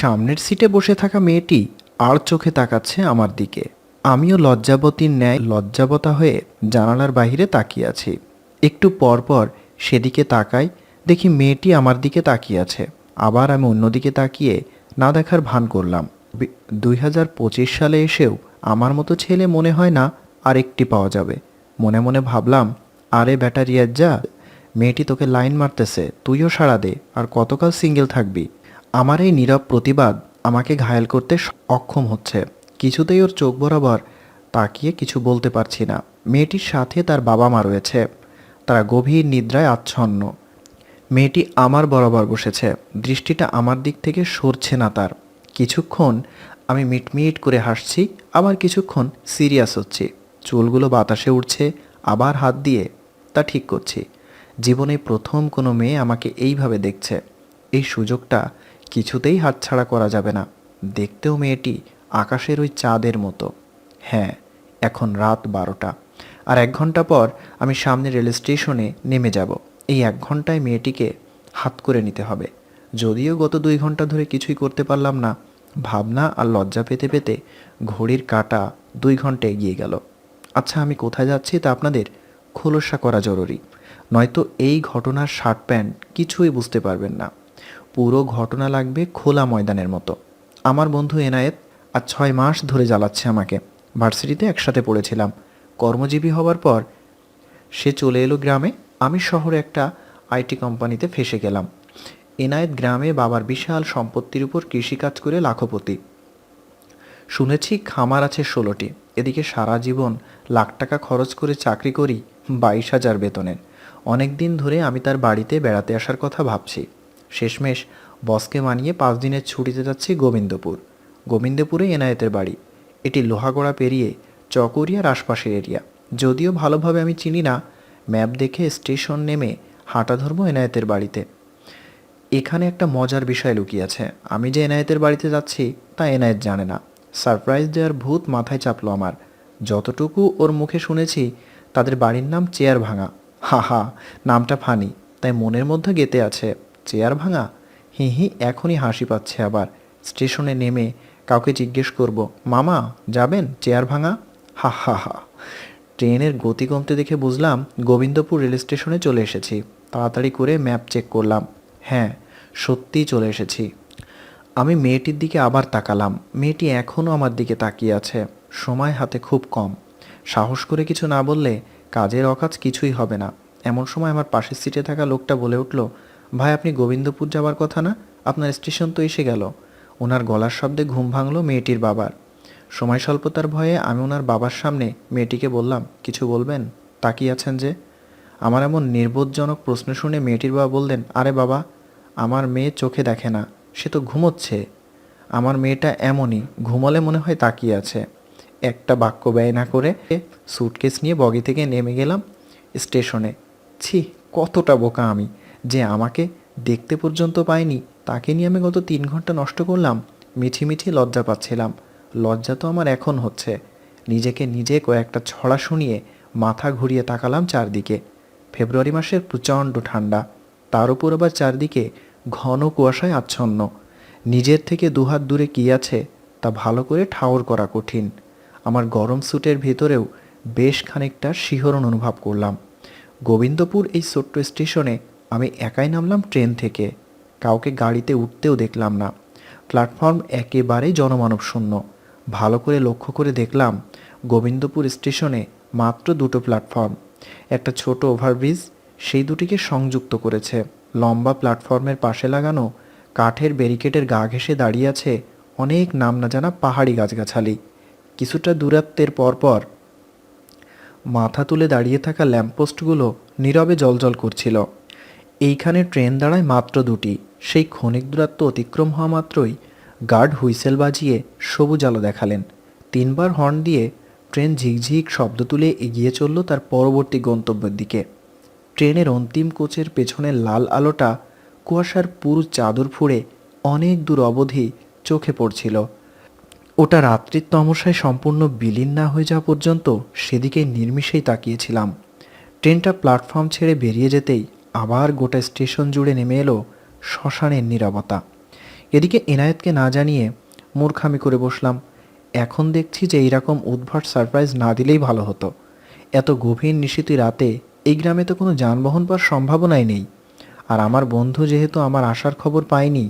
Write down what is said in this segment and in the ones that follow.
সামনের সিটে বসে থাকা মেয়েটি আর চোখে তাকাচ্ছে আমার দিকে। আমিও লজ্জাবতীর ন্যায় লজ্জাবতা হয়ে জানালার বাইরে তাকিয়ে আছি। একটু পর পর সেদিকে তাকাই, দেখি মেয়েটি আমার দিকে তাকিয়ে আছে। আবার আমি অন্যদিকে তাকিয়ে না দেখার ভান করলাম। দুই হাজার পঁচিশ সালে এসেও আমার মতো ছেলে মনে হয় না আরেকটি পাওয়া যাবে। মনে মনে ভাবলাম, আরে ব্যাটা রিয়াজ যা মেয়েটি তোকে লাইন মারতেছে, তুইও সাড়া দে, আর কতকাল সিঙ্গেল থাকবি? আমার এই নীরব প্রতিবাদ আমাকে ঘায়েল করতে অক্ষম হচ্ছে। কিছুতেই ওর চোখ বরাবর তাকিয়ে কিছু বলতে পারছি না। মেয়েটির সাথে তার বাবা মা রয়েছে। তারা গভীর নিদ্রায় আচ্ছন্ন। মেয়েটি আমার বরাবর বসেছে। দৃষ্টিটা আমার দিক থেকে সরছে না তার। কিছুক্ষণ আমি মিটমিট করে হাসছি, আবার কিছুক্ষণ সিরিয়াস হচ্ছি। চুলগুলো বাতাসে উঠছে আবার হাত দিয়ে তা ঠিক করছি। জীবনে প্রথম কোনো মেয়ে আমাকে এইভাবে দেখছে। এই সুযোগটা কিছুতেই হাতছাড়া করা যাবে না। দেখতেও মেয়েটি আকাশের ওই চাঁদের মতো। হ্যাঁ এখন রাত বারোটা। আর এক ঘণ্টা পর আমি সামনে রেল স্টেশনে নেমে যাব। এই এক ঘন্টায় মেয়েটিকে হাত করে নিতে হবে। যদিও গত দুই ঘণ্টা ধরে কিছুই করতে পারলাম না, ভাবনা আর লজ্জা পেতে পেতে ঘড়ির কাটা দুই ঘণ্টা এগিয়ে গেল। আচ্ছা আমি কোথায় যাচ্ছি তা আপনাদের খোলসা করা জরুরি। নয়তো এই ঘটনার শার্ট প্যান্ট কিছুই বুঝতে পারবেন না। পুরো ঘটনা লাগবে খোলা ময়দানের মতো। আমার বন্ধু এনায়েত আর ছয় মাস ধরে জ্বালাচ্ছে আমাকে। ভার্সিটিতে একসাথে পড়েছিলাম। কর্মজীবী হওয়ার পর সে চলে এলো গ্রামে। আমি শহরে একটা আইটি কোম্পানিতে ফেসে গেলাম। এনায়েত গ্রামে বাবার বিশাল সম্পত্তির উপর কৃষিকাজ করে লাখপতি। শুনেছি খামার আছে ষোলোটি। এদিকে সারা জীবন লাখ টাকা খরচ করে চাকরি করি বাইশ হাজার বেতনের। অনেক দিন ধরে আমি তার বাড়িতে বেড়াতে আসার কথা ভাবছি। শেষমেশ বসকে মানিয়ে পাঁচ দিনের ছুটিতে যাচ্ছি গোবিন্দপুর গোবিন্দপুরে এনায়েতের বাড়ি। এটি লোহাগড়া পেরিয়ে চকরিয়ার আশপাশের এরিয়া। যদিও ভালোভাবে আমি চিনি না, ম্যাপ দেখে স্টেশন নেমে হাঁটা ধরবো এনায়েতের বাড়িতে। এখানে একটা মজার বিষয় লুকিয়ে আছে। আমি যে এনায়েতের বাড়িতে যাচ্ছি, তা এনায়েত জানে না। সারপ্রাইজ দেওয়ার ভূত মাথায় চাপলো আমার। যতটুকু ওর মুখে শুনেছি, তাদের বাড়ির নাম চেয়ার ভাঙা হা হা নামটা ফানি, তাই মনের মধ্যে গেতে আছে। চেয়ার ভাঙা? হি হি, এখনই হাসি পাচ্ছে আবার। স্টেশনে নেমে কাউকে জিজ্ঞেস করব, মামা, যাবেন চেয়ার ভাঙা? হা হা হা। ট্রেনের গতি কমতে দেখে বুঝলাম গোবিন্দপুর রেল স্টেশনে চলে এসেছি। তাড়াতাড়ি করে ম্যাপ চেক করলাম। হ্যাঁ সত্যিই চলে এসেছি। আমি মেয়েটির দিকে আবার তাকালাম। মেয়েটি এখনও আমার দিকে তাকিয়ে আছে। সময় হাতে খুব কম। সাহস করে কিছু না বললে কাজের অকাজ কিছুই হবে না। এমন সময় আমার পাশের সিটে থাকা লোকটা বলে উঠল ভাই, আপনি গোবিন্দপুর যাওয়ার কথা না? আপনার স্টেশন তো এসে গেল। ওনার গলার শব্দে ঘুম ভাঙল মেয়েটির বাবার। সময় স্বল্পতার ভয়ে আমি ওনার বাবার সামনে মেয়েটিকে বললাম, কিছু বলবেন? তাকিয়ে আছেন যে? আমার এমন নির্বোধজনক প্রশ্ন শুনে মেয়েটির বাবা বললেন, আরে বাবা, আমার মেয়ে চোখে দেখে না, সে তো ঘুমোচ্ছে। আমার মেয়েটা এমনই, ঘুমলে মনে হয় তাকিয়ে আছে। একটা বাক্য ব্যয় না করে সুটকেস নিয়ে বগি থেকে নেমে গেলাম স্টেশনে। ছি, কতটা বোকা আমি। যে আমাকে দেখতে পর্যন্ত পায়নি তাকে নিয়ে আমি গত তিন ঘণ্টা নষ্ট করলাম, মিছি মিছি লজ্জা পাচ্ছিলাম। লজ্জা তো আমার এখন হচ্ছে। নিজেকে নিজে কয়েকটা ছড়া শুনিয়ে মাথা ঘুরিয়ে তাকালাম চারদিকে। ফেব্রুয়ারি মাসের প্রচণ্ড ঠান্ডা। তার উপর আবার চারদিকে ঘন কুয়াশায় আচ্ছন্ন। নিজের থেকে দুহাত দূরে কী আছে, তা ভালো করে ঠাওর করা কঠিন। আমার গরম স্যুটের ভেতরেও বেশ খানিকটা শিহরণ অনুভব করলাম। গোবিন্দপুর এই ছোট্ট স্টেশনে আমি একাই নামলাম ট্রেন থেকে। কাউকে গাড়িতে উঠতেও দেখলাম না। প্ল্যাটফর্ম একেবারেই জনমানব শূন্য। ভালো করে লক্ষ্য করে দেখলাম, গোবিন্দপুর স্টেশনে মাত্র দুটো প্ল্যাটফর্ম। একটা ছোট ওভারব্রিজ, সেই দুটিকে সংযুক্ত করেছে। লম্বা প্ল্যাটফর্মের পাশে লাগানো কাঠের ব্যারিকেডের গা ঘেঁষে দাঁড়িয়ে আছে অনেক নাম না জানা পাহাড়ি গাছগাছালি। কিছুটা দূরত্বের পরপর মাথা তুলে দাঁড়িয়ে থাকা ল্যাম্পপোস্টগুলো নীরবে জলজল করছিল। এইখানে ট্রেন দাঁড়ায় মাত্র দুটি। সেই ক্ষণিক দূরত্ব অতিক্রম হওয়া মাত্রই গার্ড হুইসেল বাজিয়ে সবুজ আলো দেখালেন। তিনবার হর্ন দিয়ে ট্রেন ঝিকঝিক শব্দ তুলে এগিয়ে চলল তার পরবর্তী গন্তব্যের দিকে। ট্রেনের অন্তিম কোচের পেছনে লাল আলোটা কুয়াশার পুরো চাদর ফুঁড়ে অনেক দূর অবধি চোখে পড়ছিল। ওটা রাত্রির তমসায় সম্পূর্ণ বিলীন না হয়ে যাওয়া পর্যন্ত সেদিকে নির্মিষেই তাকিয়েছিলাম। ট্রেনটা প্ল্যাটফর্ম ছেড়ে বেরিয়ে যেতেই আবার গোটা স্টেশন জুড়ে নেমে এলো শ্মশানের নীরবতা। এদিকে এনায়েতকে না জানিয়ে মূর্খামি করে বসলাম, এখন দেখছি যে এইরকম উদ্ভট সারপ্রাইজ না দিলেই ভালো হতো। এত গভীর নিশীতি রাতে এই গ্রামে তো কোনো যানবাহন পাওয়ার সম্ভাবনাই নেই। আর আমার বন্ধু যেহেতু আমার আসার খবর পায়নি,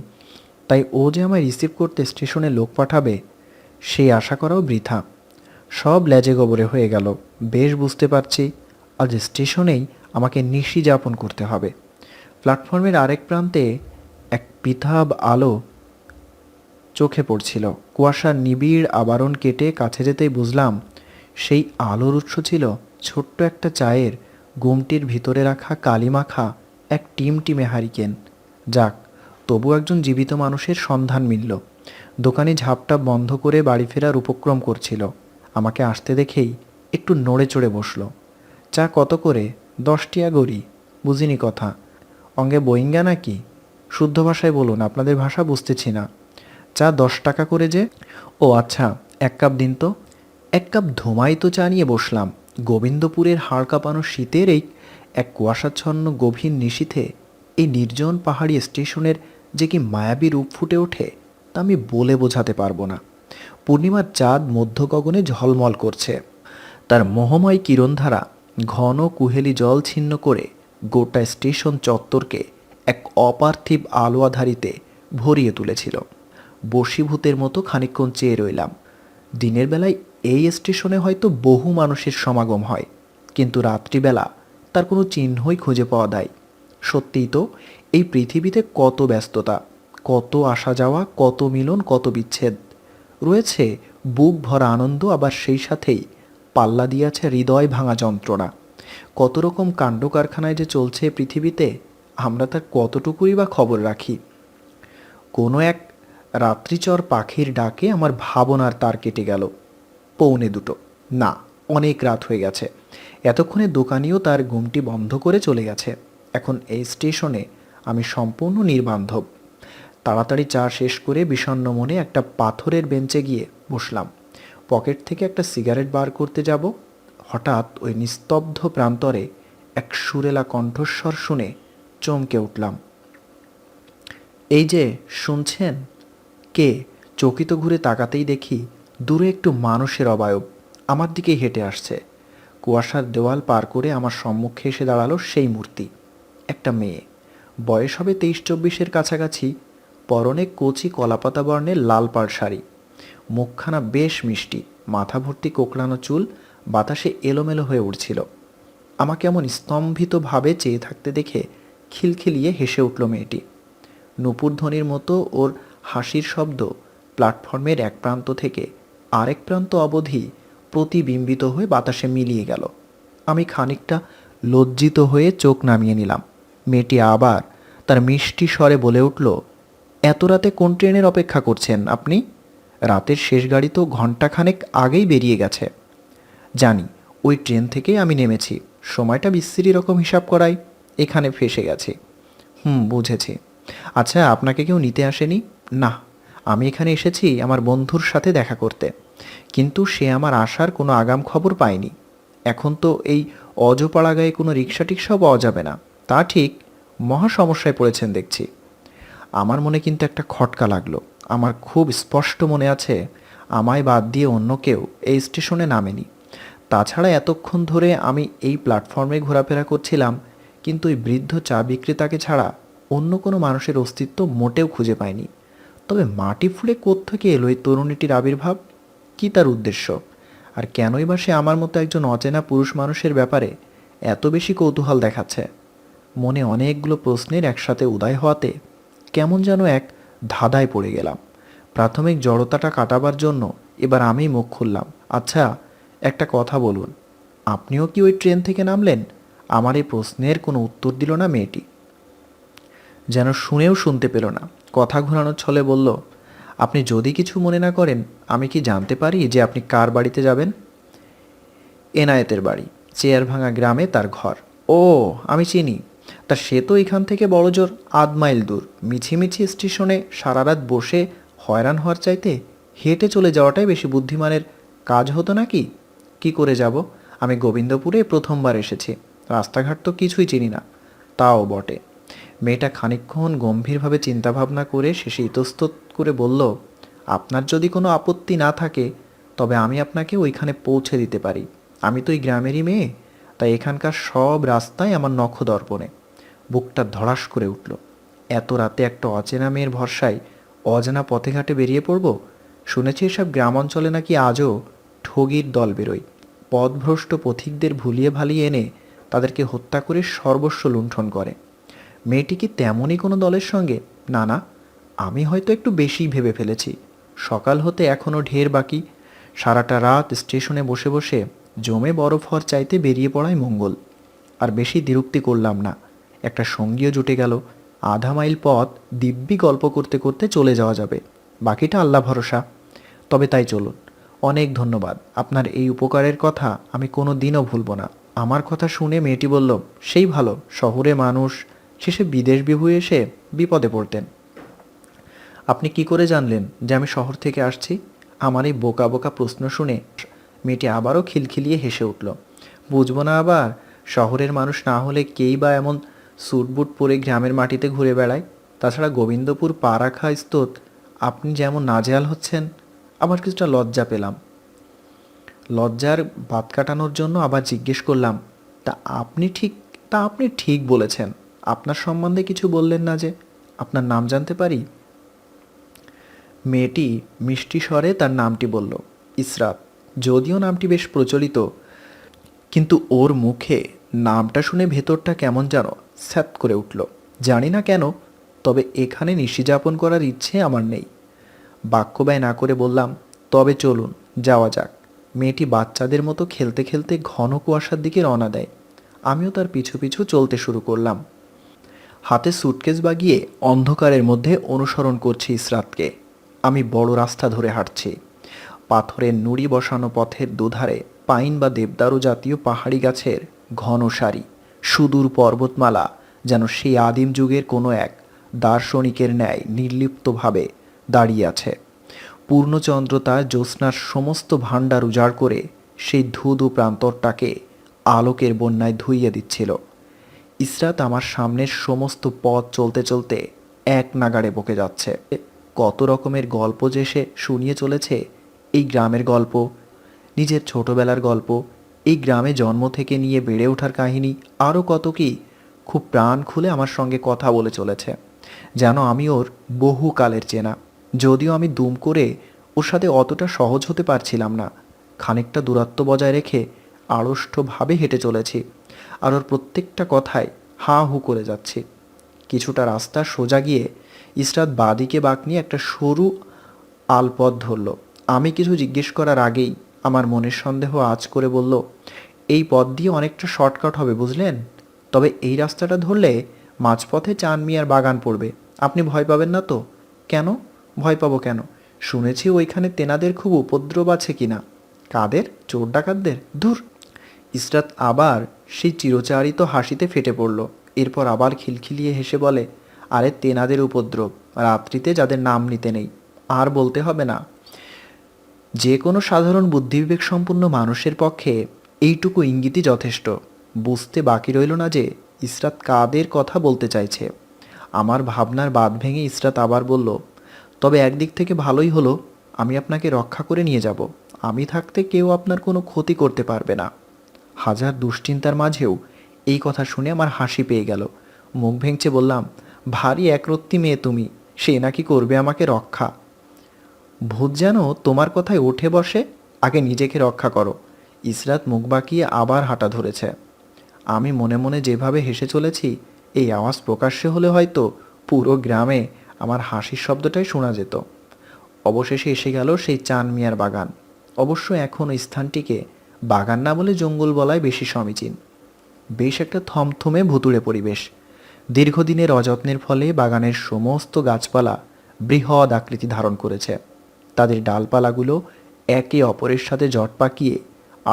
তাই ও যে আমায় রিসিভ করতে স্টেশনে লোক পাঠাবে, সেই আশা করাও বৃথা। সব ল্যাজে গোবরে হয়ে গেল। বেশ বুঝতে পারছি, আজ স্টেশনেই আমাকে নিশি যাপন করতে হবে। প্ল্যাটফর্মের আরেক প্রান্তে এক পিতাব আলো চোখে পড়ছিল। কুয়াশার নিবিড় আবরণ কেটে কাছে যেতেই বুঝলাম, সেই আলোর উৎস ছিল ছোট্ট একটা চায়ের গুমটির ভিতরে রাখা কালিমাখা এক টিম টিমে হারিকেন। যাক, তবু একজন জীবিত মানুষের সন্ধান মিলল। দোকানে ঝাপটা বন্ধ করে বাড়ি ফেরার উপক্রম করছিল। আমাকে আসতে দেখেই একটু নড়ে চড়ে বসল। চা কত করে? দশটিয়া গড়ি, বুঝিনি কথা। অঙ্গে বইঙ্গা নাকি? শুদ্ধ ভাষায় বলুন, আপনাদের ভাষা বুঝতেছি না। চা দশ টাকা করে যে? ও আচ্ছা এক কাপ দিন তো। এক কাপ ধোমায়িত চা নিয়ে বসলাম। গোবিন্দপুরের হাড় কাঁপানো শীতের এই এক কুয়াশাচ্ছন্ন গভীর নিশীথে এই নির্জন পাহাড়ি স্টেশনের যে কি মায়াবী রূপ ফুটে ওঠে, তা আমি বলে বোঝাতে পারব না। পূর্ণিমার চাঁদ মধ্য গগনে ঝলমল করছে। তার মোহময় কিরণধারা ঘন কুহেলি জল ছিন্ন করে গোটা স্টেশন চত্বরকে এক অপার্থিব আলো আধারিতে ভরিয়ে তুলেছিল। বশীভূতের মতো খানিকক্ষণ চেয়ে রইলাম। দিনের বেলায় এই স্টেশনে হয়তো বহু মানুষের সমাগম হয়, কিন্তু রাত্রিবেলা তার কোনো চিহ্নই খুঁজে পাওয়া দেয় সত্যিই তো, এই পৃথিবীতে কত ব্যস্ততা, কত আসা যাওয়া, কত মিলন, কত বিচ্ছেদ। রয়েছে বুক ভরা আনন্দ, আবার সেই সাথেই পাল্লা দিয়েছে হৃদয় ভাঙা যন্ত্রণা। কত রকম কাণ্ড কারখানায় যে চলছে পৃথিবীতে, আমরা তার কতটুকুই বা খবর রাখি? কোনো এক রাত্রিচর পাখির ডাকে আমার ভাবনার তার কেটে গেল। পৌনে দুটো। না, অনেক রাত হয়ে গেছে। এতক্ষণে দোকানিও তার ঘুমটি বন্ধ করে চলে গেছে। এখন এই স্টেশনে আমি সম্পূর্ণ নির্বান্ধব। তাড়াতাড়ি চা শেষ করে বিষণ্ণ মনে একটা পাথরের বেঞ্চে গিয়ে বসলাম। পকেট থেকে একটা সিগারেট বার করতে যাব। হঠাৎ ওই নিস্তব্ধ প্রান্তরে এক সুরেলা কণ্ঠস্বর শুনে চমকে উঠলাম। এই যে, শুনছেন? কে? চকিত ঘুরে তাকাতেই দেখি দূরে একটু মানুষের অবায়ব। আমার দিকে হেঁটে আসছে। কুয়াশার দেওয়াল পার করে আমার সম্মুখে এসে দাঁড়াল সেই মূর্তি। একটা মেয়ে। বয়স হবে তেইশ চব্বিশের কাছাকাছি। পরনে কচি কলাপাতা বর্ণের লাল পাড় শাড়ি। মুখখানা বেশ মিষ্টি, মাথা ভর্তি কোকড়ানো চুল, বাতাসে এলোমেলো হয়ে উঠছিল আমাকে এমন স্তম্ভিতভাবে চেয়ে থাকতে দেখে খিলখিলিয়ে হেসে উঠল মেয়েটি। নূপুরধ্বনির মতো ওর হাসির শব্দ প্ল্যাটফর্মের এক প্রান্ত থেকে আরেক প্রান্ত অবধি প্রতিবিম্বিত হয়ে বাতাসে মিলিয়ে গেল। আমি খানিকটা লজ্জিত হয়ে চোখ নামিয়ে নিলাম। মেয়েটি আবার তার মিষ্টি স্বরে বলে উঠল, এত রাতে কোন ট্রেনের অপেক্ষা করছেন আপনি? রাতের শেষ গাড়ি তো ঘণ্টাখানেক আগেই বেরিয়ে গেছে। জানি, ওই ট্রেন থেকেই আমি নেমেছি। সময়টা বিশ্রী রকম হিসাব করাই এখানে ফেসে গেছে। হুম, বুঝেছি। আচ্ছা আপনাকে কেউ নিতে আসেনি? না, আমি এখানে এসেছি আমার বন্ধুর সাথে দেখা করতে। কিন্তু সে আমার আসার কোনো আগাম খবর পায়নি। এখন তো এই অজপাড়া গায়ে কোনো রিক্সা টিক্সাও পাওয়া যাবে না। তা ঠিক, মহা সমস্যায় পড়েছেন দেখছি। আমার মনে কিন্তু একটা খটকা লাগল। আমার খুব স্পষ্ট মনে আছে, আমায় বাদ দিয়ে অন্য কেউ এই স্টেশনে নামেনি। তাছাড়া এতক্ষণ ধরে আমি এই প্ল্যাটফর্মে ঘোরাফেরা করছিলাম, কিন্তু ওই বৃদ্ধ চা বিক্রেতাকে ছাড়া অন্য কোনো মানুষের অস্তিত্ব মোটেও খুঁজে পাইনি। তবে মাটি ফুলে কোত্থেকে এলো এই তরুণীটির আবির্ভাব? কী তার উদ্দেশ্য? আর কেনই বা সে আমার মতো একজন অচেনা পুরুষ মানুষের ব্যাপারে এত বেশি কৌতূহল দেখাচ্ছে? মনে অনেকগুলো প্রশ্নের একসাথে উদয় হওয়াতে কেমন যেন এক ধাঁধায় পড়ে গেলাম। প্রাথমিক জড়তাটা কাটাবার জন্য এবার আমি মুখ খুললাম। আচ্ছা একটা কথা বলুন। আপনিও কি ওই ট্রেন থেকে নামলেন? আমার এই প্রশ্নের কোনো উত্তর দিল না মেয়েটি। যেন শুনেও শুনতে পেল না। কথা ঘোরানোর ছলে বলল, আপনি যদি কিছু মনে না করেন, আমি কি জানতে পারি যে আপনি কার বাড়িতে যাবেন? এনায়েতের বাড়ি চেয়ার ভাঙা গ্রামে তার ঘর। ও, আমি চিনি। তা সে তো এখান থেকে বড় জোর আধ মাইল দূর। মিছিমিছি স্টেশনে সারা রাত বসে হয়রান হওয়ার চাইতে হেঁটে চলে যাওয়াটাই বেশি বুদ্ধিমানের কাজ হতো নাকি? কি করে যাব? আমি গোবিন্দপুরে প্রথমবার এসেছি। রাস্তাঘাট তো কিছুই চিনি না। তাও বটে। মেয়েটা খানিকক্ষণ গম্ভীরভাবে চিন্তাভাবনা করে শেষে ইতস্তত করে বলল, আপনার যদি কোনো আপত্তি না থাকে, তবে আমি আপনাকে ওইখানে পৌঁছে দিতে পারি। আমি তো এই গ্রামেরই মেয়ে, তাই এখানকার সব রাস্তায় আমার নখদর্পণে। বুকটা ধড়াস করে উঠল। এত রাতে একটা অচেনা মেয়ের ভরসায় অজানা পথে ঘাটে বেরিয়ে পড়ব? শুনেছি এসব গ্রাম অঞ্চলে নাকি আজও ঠগির দল বেরোয়। পথভ্রষ্ট পথিকদের ভুলিয়ে ভালিয়ে এনে তাদেরকে হত্যা করে সর্বস্ব লুণ্ঠন করে। মেয়েটি কি তেমনই কোনো দলের সঙ্গে? না না, আমি হয়তো একটু বেশি ভেবে ফেলেছি। সকাল হতে এখনও ঢের বাকি। সারাটা রাত স্টেশনে বসে বসে জমে বরফ হওয়ার চাইতে বেরিয়ে পড়াই মঙ্গল। আর বেশি দ্বিরুক্তি করলাম না। একটা সঙ্গীও জুটে গেল। আধা মাইল পথ দিব্যি গল্প করতে করতে চলে যাওয়া যাবে। বাকিটা আল্লাহ ভরসা। তবে তাই চলুন। অনেক ধন্যবাদ। আপনার এই উপকারের কথা আমি কোনো দিনও ভুলব না। আমার কথা শুনে মেয়েটি বলল, সেই ভালো। শহরে মানুষ, শেষে বিদেশ বিভু এসে বিপদে পড়তেন। আপনি কি করে জানলেন যে আমি শহর থেকে আসছি? আমার এই বোকা বোকা প্রশ্ন শুনে মেয়েটি আবারও খিলখিলিয়ে হেসে উঠল, বুঝব না আবার, শহরের মানুষ না হলে কেই বা এমন স্যুটবুট পরে গ্রামের মাটিতে ঘুরে বেড়ায়। তাছাড়া গোবিন্দপুর পা রাখা স্তোত, আপনি যেমন নাজেহাল হচ্ছেন, আবার কিছুটা লজ্জা পেলাম। লজ্জার বাদ কাটানোর জন্য আবার জিজ্ঞেস করলাম, তা আপনি ঠিক, তা আপনি ঠিক বলেছেন। আপনার সম্বন্ধে কিছু বললেন না যে, আপনার নাম জানতে পারি? মেয়েটি মিষ্টি স্বরে তার নামটি বলল, ইসরাত, যদিও নামটি বেশ প্রচলিত, কিন্তু ওর মুখে নামটা শুনে ভেতরটা কেমন যেন স্যাত করে উঠল। জানি না কেন, তবে এখানে নিশিযাপন করার ইচ্ছে আমার নেই। বাক্য ব্যয় না করে বললাম, তবে চলুন, যাওয়া যাক। মেয়েটি বাচ্চাদের মতো খেলতে খেলতে ঘন কুয়াশার দিকে রওনা দেয়। আমিও তার পিছু পিছু চলতে শুরু করলাম। হাতে সুটকেস বাগিয়ে অন্ধকারের মধ্যে অনুসরণ করছি ইসরাতকে। আমি বড় রাস্তা ধরে হাঁটছি। পাথরের নুড়ি বসানো পথের দুধারে পাইন বা দেবদারু জাতীয় পাহাড়ি গাছের ঘন সারি। সুদূর পর্বতমালা, যেন সেই আদিম যুগের কোনো এক দার্শনিকের ন্যায় নির্লিপ্তভাবে দাঁড়িয়ে আছে। পূর্ণচন্দ্রতা জ্যোৎস্নার সমস্ত ভাণ্ডার উজাড় করে সেই ধুধু প্রান্তরটাকে আলোকের বন্যায় ধুইয়ে দিচ্ছিল। ইসরাত আমার সামনের সমস্ত পথ চলতে চলতে এক নাগাড়ে বকে যাচ্ছে। কত রকমের গল্প যে সে শুনিয়ে চলেছে, এই গ্রামের গল্প, নিজের ছোটবেলার গল্প এই গ্রামে জন্ম থেকে নিয়ে বেড়ে ওঠার কাহিনী আরও কত কি? খুব প্রাণ খুলে আমার সঙ্গে কথা বলে চলেছে। যেন আমি ওর বহুকালের চেনা। যদিও আমি দুম করে ওর সাথে অতটা সহজ হতে পারছিলাম না। খানিকটা দূরত্ব বজায় রেখে আড়ষ্টভাবে হেঁটে চলেছি। আর ওর প্রত্যেকটা কথায় হাঁ হু করে যাচ্ছি। কিছুটা রাস্তা সোজা গিয়ে ইসরাত বাদিকে বাঁক নিয়ে একটা সরু আলপথ ধরল। আমি কিছু জিজ্ঞেস করার আগেই আমার মনের সন্দেহ আজ করে বলল, এই পথ দিয়ে অনেকটা শর্টকাট হবে, বুঝলেন? তবে এই রাস্তাটা ধরলে মাঝপথে চান মিয়ার বাগান পড়বে। আপনি ভয় পাবেন না তো? কেন? ভয় পাবো কেন? শুনেছি ওইখানে তেনাদের খুব উপদ্রব আছে কিনা কাদের? চোর ডাকাতদের? ধুর! ইসরাত আবার সেই চিরচারিত হাসিতে ফেটে পড়ল। এরপর আবার খিলখিলিয়ে হেসে বলে, আরে, তেনাদের উপদ্রব, রাত্রিতে যাদের নাম নিতে নেই, আর বলতে হবে না। যে কোনো সাধারণ বুদ্ধিবিবেক সম্পন্ন মানুষের পক্ষে এইটুকু ইঙ্গিতই যথেষ্ট। বুঝতে বাকি রইল না যে ইসরাত কাদের কথা বলতে চাইছে। আমার ভাবনার বাদ ভেঙে ইসরাত আবার বলল, তবে একদিক থেকে ভালোই হলো, আমি আপনাকে রক্ষা করে নিয়ে যাব। আমি থাকতে কেউ আপনার কোনো ক্ষতি করতে পারবে না। হাজার দুশ্চিন্তার মাঝেও এই কথা শুনে আমার হাসি পেয়ে গেল। মুখ ভেঙচে বললাম, ভারী একরত্তি মেয়ে তুমি, সে নাকি করবে আমাকে রক্ষা? ভূত যেন তোমার কথায় উঠে বসে, আগে নিজেকে রক্ষা করো। ইসরাত মুখ বাঁকিয়ে আবার হাঁটা ধরেছে। আমি মনে মনে যেভাবে হেসে চলেছি, এই আওয়াজ প্রকাশ্যে হলে হয়তো পুরো গ্রামে আমার হাসির শব্দটাই শোনা যেত। অবশেষে এসে গেল সেই চান মিয়ার বাগান। অবশ্য এখন স্থানটিকে বাগান না বলে জঙ্গল বলায় বেশি সমীচীন। বেশ একটা থমথমে ভুতুড়ে পরিবেশ। দীর্ঘদিনের অযত্নের ফলে বাগানের সমস্ত গাছপালা বৃহৎ আকৃতি ধারণ করেছে। তাদের ডালপালাগুলো একে অপরের সাথে জট পাকিয়ে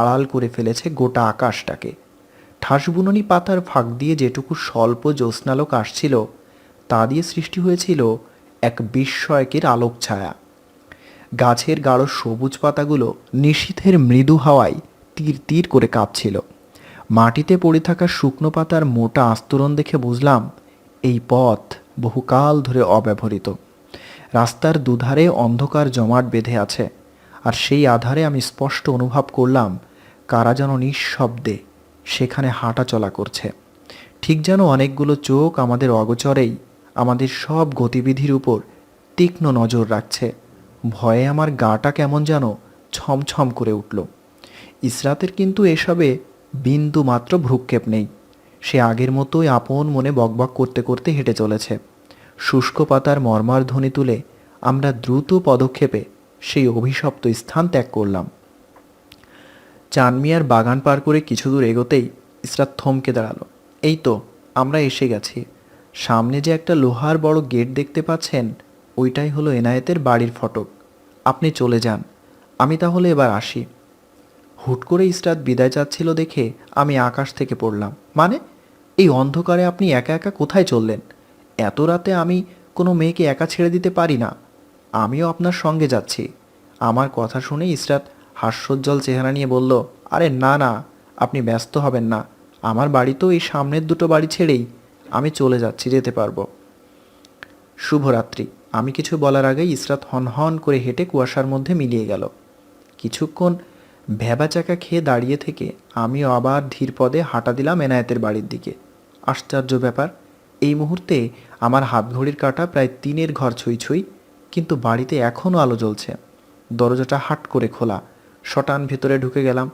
আড়াল করে ফেলেছে গোটা আকাশটাকে। ঠাসবুননি পাতার ফাঁক দিয়ে যেটুকু স্বল্প জ্যোৎস্নালোক আসছিল, তা দিয়ে সৃষ্টি হয়েছিল এক বিস্ময়কের আলোক ছায়া গাছের গাঢ় সবুজ পাতাগুলো নিশীথের মৃদু হাওয়ায় তীর তীর করে কাঁপছিল। মাটিতে পড়ে থাকা শুকনো পাতার মোটা আস্তরণ দেখে বুঝলাম, এই পথ বহুকাল ধরে অব্যবহৃত। রাস্তার দুধারে অন্ধকার জমাট বেঁধে আছে, আর সেই আধারে আমি স্পষ্ট অনুভব করলাম, কারা যেন নিঃশব্দে সেখানে হাঁটা চলা করছে। ঠিক যেন অনেকগুলো চোখ আমাদের অগচরেই, আমাদের সব গতিবিধির উপর তীক্ষ্ণ নজর রাখছে। ভয়ে আমার গাটা কেমন যেন ছমছম করে উঠল। ইসরাতের কিন্তু এসবে বিন্দু মাত্র ভ্রুক্ষেপ নেই। সে আগের মতোই আপন মনে বকবক করতে করতে হেঁটে চলেছে। শুষ্ক পাতার মর্মার ধ্বনি তুলে আমরা দ্রুত পদক্ষেপে সেই অভিশপ্ত স্থান ত্যাগ করলাম। চানমিয়ার বাগান পার করে কিছু দূর এগোতেই ইসরাত থমকে দাঁড়াল। এই তো, আমরা এসে গেছি। সামনে যে একটা লোহার বড় গেট দেখতে পাচ্ছেন, ওইটাই হলো এনায়েতের বাড়ির ফটক। আপনি চলে যান। আমি তাহলে এবার আসি। হুট করে ইসরাত বিদায় চাচ্ছিল দেখে আমি আকাশ থেকে পড়লাম। মানে এই অন্ধকারে আপনি একা একা কোথায় চললেন? এত রাতে আমি কোনো মেয়েকে একা ছেড়ে দিতে পারি না। আমিও আপনার সঙ্গে যাচ্ছি। আমার কথা শুনে ইসরাত হাস্যোজ্জ্বল চেহারা নিয়ে বলল, আরে না না, আপনি ব্যস্ত হবেন না। আমার বাড়ি তো এই সামনের দুটো বাড়ি ছেড়েই আমি চলে যাচ্ছি, যেতে পারব। শুভরাত্রি। আমি কিছু বলার আগেই ইসরাত হন হন করে হেঁটে কুয়াশার মধ্যে মিলিয়ে গেল। কিছুক্ষণ ভেবা চাকা খেয়ে দাঁড়িয়ে থেকে আমিও আবার ধীর পদে হাঁটা দিলাম এনায়েতের বাড়ির দিকে। আশ্চর্য ব্যাপার এই মুহূর্তে আমার হাত ঘড়ির কাটা প্রায় তিনের ঘর ছুঁই ছুঁই, কিন্তু বাড়িতে এখনও আলো জ্বলছে। দরজাটা হাট করে খোলা। শটান ভেতরে ঢুকে গেলাম।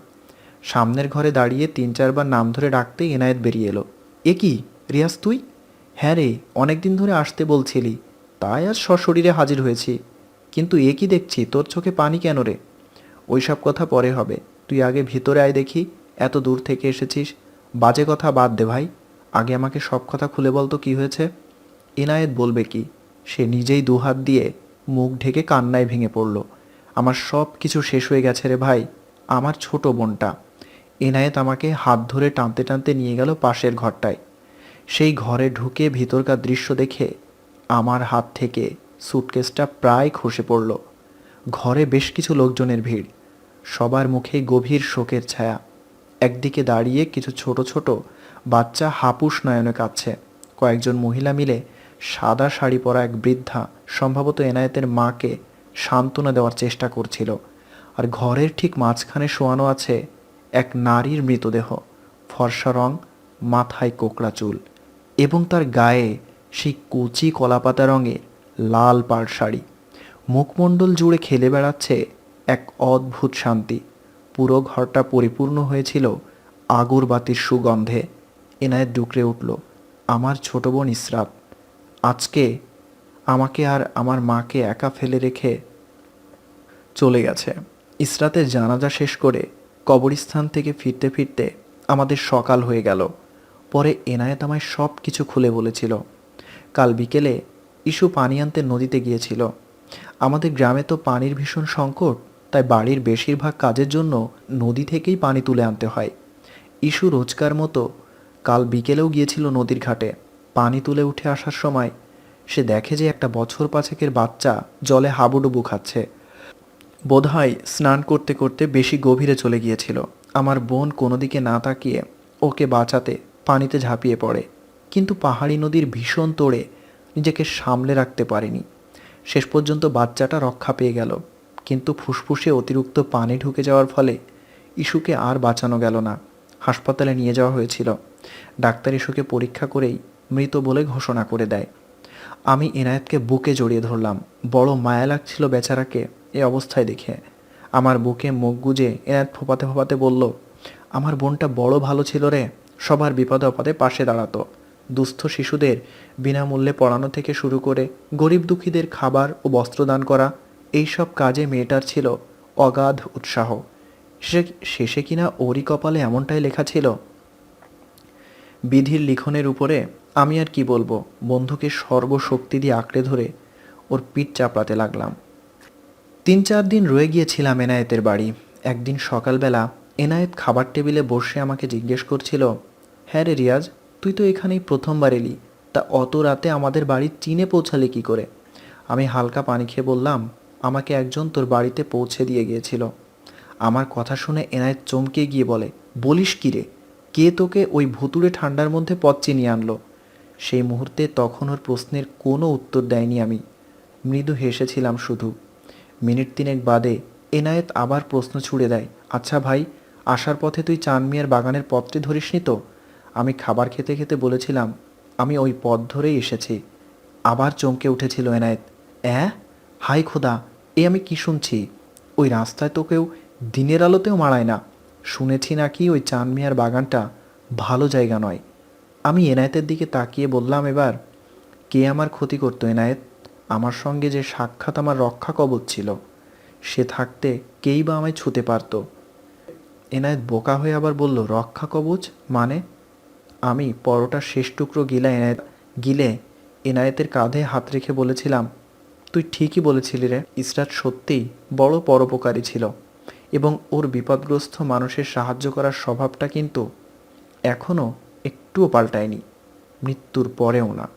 সামনের ঘরে দাঁড়িয়ে তিন চারবার নাম ধরে ডাকতে এনায়েত বেরিয়ে এলো। এ কি? রিয়াজ তুই? হ্যাঁ রে, অনেকদিন ধরে আসতে বলছিলি। তাই আজ সশরীরে হাজির হয়েছি। কিন্তু এ কি দেখছি? তোর চোখে পানি কেন রে? ওই সব কথা পরে হবে। তুই আগে ভিতরে আয় দেখি। এত দূর থেকে এসেছিস। বাজে কথা বাদ দে ভাই। আগে আমাকে সব কথা খুলে বলতো কি হয়েছে? এনায়েত বলবে কি? সে নিজেই দুহাত দিয়ে মুখ ঢেকে কান্নায় ভেঙে পড়ল। আমার সব কিছু শেষ হয়ে গেছে রে ভাই, আমার ছোট বোনটা। এনায়েত আমাকে হাত ধরে টানতে টানতে নিয়ে গেল পাশের ঘরটায়। সেই ঘরে ঢুকে ভিতরকার দৃশ্য দেখে আমার হাত থেকে সুটকেসটা প্রায় খসে পড়ল। ঘরে বেশ কিছু লোকজনের ভিড়। সবার মুখে গভীর শোকের ছায়া। একদিকে দাঁড়িয়ে কিছু ছোট ছোট বাচ্চা হাপুস নয়নে কাঁদছে কয়েকজন মহিলা মিলে সাদা শাড়ি পরা এক বৃদ্ধা সম্ভবত এনায়েতের মাকে সান্ত্বনা দেওয়ার চেষ্টা করছিল। আর ঘরের ঠিক মাঝখানে শোয়ানো আছে এক নারীর মৃতদেহ। ফর্সা রং, মাথায় কোকড়া চুল এবং তার গায়ে সেই কচি কলাপাতা রঙের লাল পাড় শাড়ি। মুখমণ্ডল জুড়ে খেলে বেড়াচ্ছে এক অদ্ভুত শান্তি। পুরো ঘরটা পরিপূর্ণ হয়েছিল আগরবাতির সুগন্ধে। এনায়েত ডুকরে উঠল, আমার ছোট বোন ইসরাত আজকে আমাকে আর আমার মাকে একা ফেলে রেখে চলে গেছে। ইসরাতের জানাজা শেষ করে কবরস্থান থেকে ফিরতে ফিরতে আমাদের সকাল হয়ে গেল। পরে এনায়েত আমায় সব কিছু খুলে বলেছিল। কাল বিকেলে ইস্যু পানি আনতে নদীতে গিয়েছিল। আমাদের গ্রামে তো পানির ভীষণ সংকট, তাই বাড়ির বেশিরভাগ কাজের জন্য নদী থেকেই পানি তুলে আনতে হয়। ইস্যু রোজকার মতো কাল বিকেলেও গিয়েছিল নদীর ঘাটে। পানি তুলে উঠে আসার সময় সে দেখে যে একটা বছর পাঁচেকের বাচ্চা জলে হাবুডুবু খাচ্ছে। বোধহয় স্নান করতে করতে বেশি গভীরে চলে গিয়েছিল। আমার বোন কোনো দিকে না তাকিয়ে ওকে বাঁচাতে পানিতে ঝাঁপিয়ে পড়ে। কিন্তু পাহাড়ি নদীর ভীষণ তোড়ে নিজেকে সামলে রাখতে পারেনি। শেষ পর্যন্ত বাচ্চাটা রক্ষা পেয়ে গেল। কিন্তু ফুসফুসে অতিরিক্ত পানি ঢুকে যাওয়ার ফলে ইস্যুকে আর বাঁচানো গেল না। হাসপাতালে নিয়ে যাওয়া হয়েছিল। ডাক্তার ইস্যুকে পরীক্ষা করেই মৃত বলে ঘোষণা করে দেয়। আমি এনায়েতকে বুকে জড়িয়ে ধরলাম। বড় মায়া লাগছিল বেচারাকে এ অবস্থায় দেখে। আমার বুকে মুখ গুজে এনায়েত ফোপাতে ফোপাতে বলল, আমার বোনটা বড় ভালো ছিল রে, সবার বিপদে আপদে পাশে দাঁড়াতো। দুস্থ শিশুদের বিনামূল্যে পড়ানো থেকে শুরু করে গরিব দুঃখীদের খাবার ও বস্ত্রদান করা, এই সব কাজে মেয়েটার ছিল অগাধ উৎসাহ। শেষে কিনা ওরই কপালে এমনটাই লেখা ছিল? বিধির লিখনের উপরে আমি আর কি বলব? বন্ধুকে সর্বশক্তি দিয়ে আঁকড়ে ধরে ওর পিঠ চাপড়াতে লাগলাম। তিন চার দিন রয়ে গিয়েছিলাম এনায়েতের বাড়ি। একদিন সকালবেলা এনায়েত খাবার টেবিলে বসে আমাকে জিজ্ঞেস করছিল হ্যাঁ রে রিয়াজ, তুই তো এখানেই প্রথমবার এলি। তা অত রাতে আমাদের বাড়ি চিনে পৌঁছালে কি করে? আমি হালকা পানি খেয়ে বললাম, আমাকে একজন তোর বাড়িতে পৌঁছে দিয়ে গিয়েছিল। আমার কথা শুনে এনায়েত চমকে গিয়ে বলে, বলিস কি রে? কে তোকে ওই ভুতুড়ে ঠান্ডার মধ্যে পথ চিনিয়ে আনলো? সেই মুহূর্তে তখন ওর প্রশ্নের কোনো উত্তর দেয়নি আমি। মৃদু হেসেছিলাম শুধু। মিনিট তিনেক বাদে এনায়েত আবার প্রশ্ন ছুড়ে দেয় আচ্ছা ভাই, আসার পথে তুই চানমিয়ার বাগানের পথটি ধরিসনি তো? আমি খাবার খেতে খেতে বলেছিলাম, আমি ওই পথ ধরেই এসেছি। আবার চমকে উঠেছিল এনায়েত, অ্যাঁ? হাই খোদা, এ আমি কি শুনছি? ওই রাস্তায় তো কেউ দিনের আলোতেও মারায় না। শুনেছি নাকি ওই চানমিয়ার বাগানটা ভালো জায়গা নয়। আমি এনায়েতের দিকে তাকিয়ে বললাম এবার, কে আমার ক্ষতি করতো এনায়েত? আমার সঙ্গে যে সাক্ষাৎ আমার রক্ষা কবচ ছিল, সে থাকতে কেই বা আমায় ছুতে পারতো? এনায়েত বোকা হয়ে আবার বলল, রক্ষা কবচ? মানে? আমি পরোটার শেষ টুকরো গিলা এনায়েত, গিলে এনায়েতের কাঁধে হাত রেখে বলেছিলাম, তুই ঠিকই বলেছিলি রে, ইসরাত সত্যিই বড় পরোপকারী ছিল। এবং ওর বিপদগ্রস্ত মানুষের সাহায্য করার স্বভাবটা কিন্তু এখনও একটুও পাল্টায়নি মৃত্যুর পরেও না।